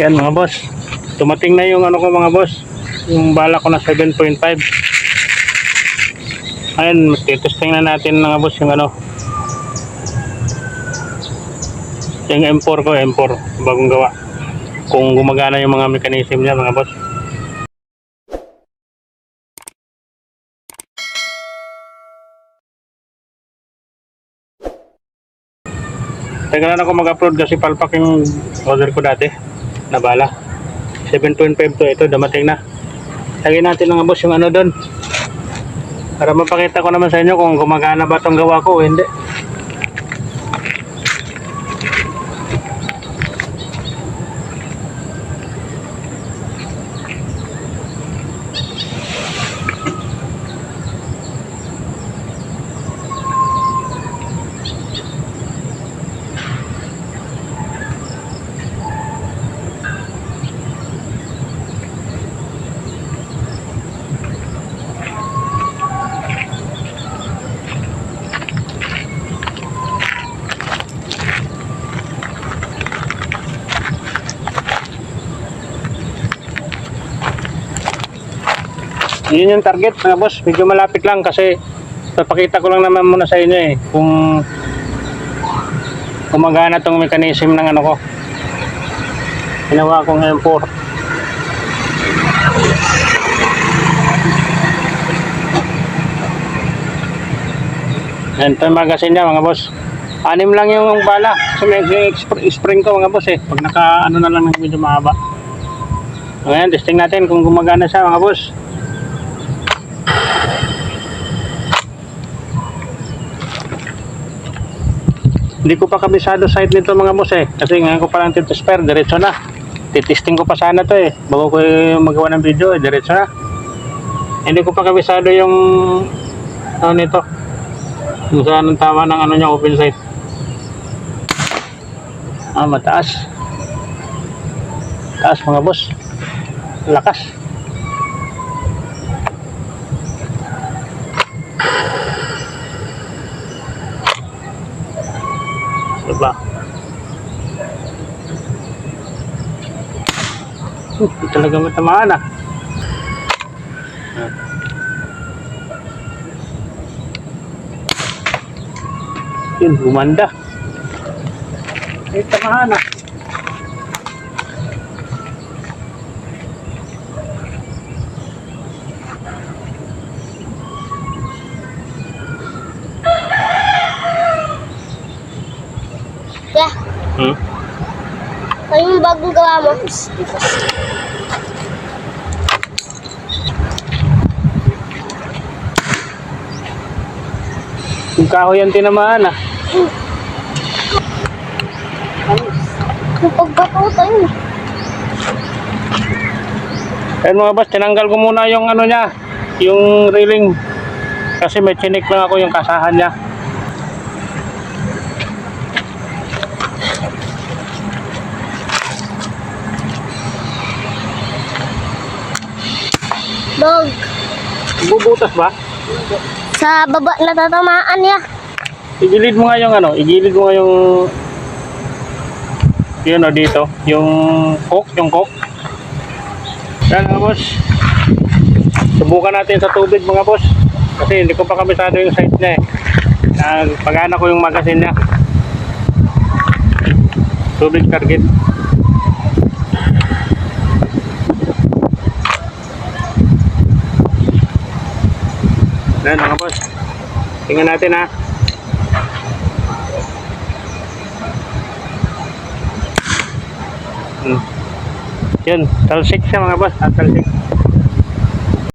Yan mga boss. Tumating na yung ano ko mga boss. Yung bala ko na 7.5. Ayun, titesting na natin mga boss yung ano. Yung M4 ko, M4. Bagong gawa. Kung gumagana yung mga mechanism niya mga boss. Teka lang ako mag-upload kasi palpak yung order ko dati na bala. 7.5 to ito, damating na. Lagyan natin mga boss yung ano doon. Para mapakita ko naman sa inyo kung gumagana ba tong gawa ko o hindi. Yun yung target mga boss. Medyo malapit lang kasi papakita ko lang naman muna sa inyo eh kung gumagana tong mechanism ng ano ko. Ginawa kong M4. Yan ito yung magazine niya mga boss. Anim lang yung bala. So may spring ko mga boss eh. Pag naka ano na lang ng medyo mahaba. Ngayon, testing natin kung gumagana siya mga boss. Hindi ko pa kabisado site nito mga boss eh. Kasi ngayon ko pa lang titespare, diretso na. Titesting ko pa sana to eh. Bago ko magawa ng video eh, diretso na. Hindi ko pa kabisado yung ano nito. Kung saan ang tama ng ano niya open site. Ah, mataas. Taas mga boss. Lakas. Diba? Uh, di talaga matamaan. Ah. Yun, gumanda. Ay, tamahan ah. Hmm? ano yung bagong gawa mo? Yung kahoy ang tinamaan ah. Yung pagbato tayo. Ayun mga boss, tinanggal ko muna yung ano niya, yung railing. Kasi may chinik lang ako yung kasahan niya. Dog, Bubutas ba? sa baba natatamaan niya. Igilid mo nga yung ano, igilid mo nga yung yun o dito, yung coke, yung coke. Yan mga boss. Subukan natin sa tubig mga boss. Kasi hindi ko pa kabisado yung site niya eh. Nagpagana ko yung magazine niya. Tubig target. Yan mga boss. Tingnan natin ha. Hmm. Yun, talsik siya mga boss. Talsik.